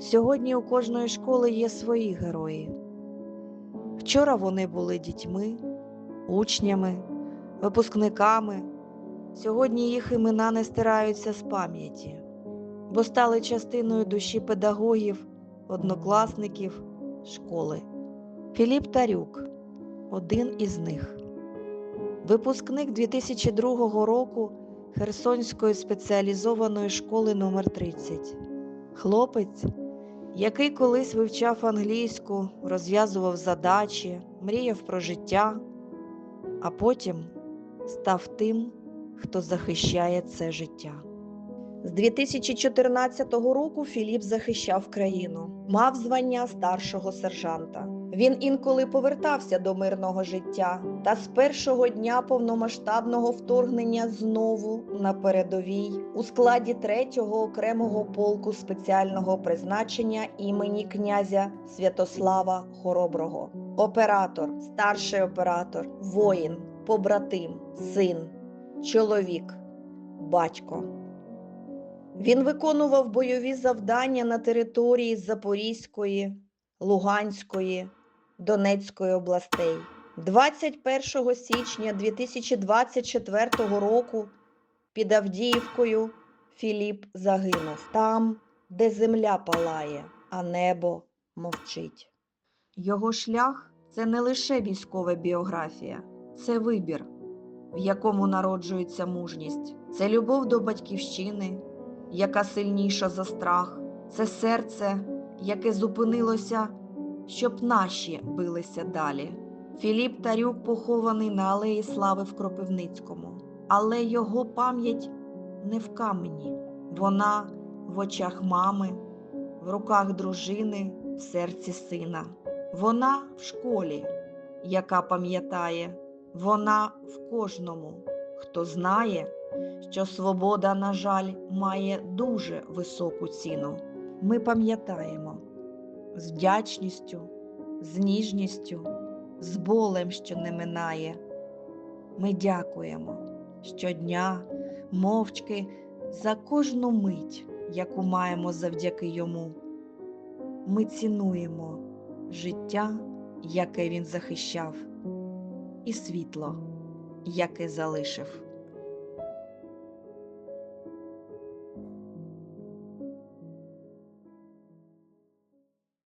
Сьогодні у кожної школи є свої герої. Вчора вони були дітьми, учнями, випускниками. Сьогодні їх імена не стираються з пам'яті, бо стали частиною душі педагогів, однокласників, школи. Філіп Тарюк один із них. Випускник 2002 року Херсонської спеціалізованої школи номер 30 Хлопець, який колись вивчав англійську, розв'язував задачі, мріяв про життя, а потім став тим, хто захищає це життя. З 2014 року Філіп захищав країну, мав звання старшого сержанта. Він інколи повертався до мирного життя, та з першого дня повномасштабного вторгнення знову на передовій у складі 3-го окремого полку спеціального призначення імені князя Святослава Хороброго. Оператор, старший оператор, воїн, побратим, син, чоловік, батько. Він виконував бойові завдання на території Запорізької, Луганської, Донецької областей. 21 січня 2024 року під Авдіївкою Філіп загинув там, де земля палає, а небо мовчить. Його шлях це не лише військова біографія, це вибір, в якому народжується мужність, це любов до батьківщини, яка сильніша за страх, це серце, яке зупинилося, щоб наші билися далі. Філіп Тарюк похований на Алеї Слави в Кропивницькому, але його пам'ять не в камені, вона в очах мами, в руках дружини, в серці сина. Вона в школі, яка пам'ятає, вона в кожному, хто знає, що свобода, на жаль, має дуже високу ціну. Ми пам'ятаємо з вдячністю, з ніжністю, з болем, що не минає. Ми дякуємо щодня, мовчки за кожну мить, яку маємо завдяки йому. Ми цінуємо життя, яке він захищав, і світло, яке залишив.